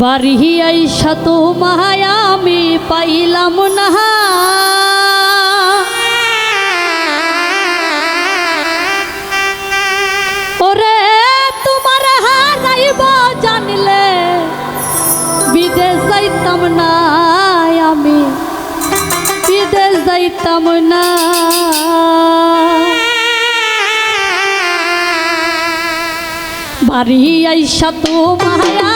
বাড়ি আইসা তো মায়া আমি পাইলাম না। ওরে, তোমার হারাইব জানলে বিদেশ যাইতাম না আমি। বিদেশ যাইতাম না। বাড়ি আইসা তো মায়া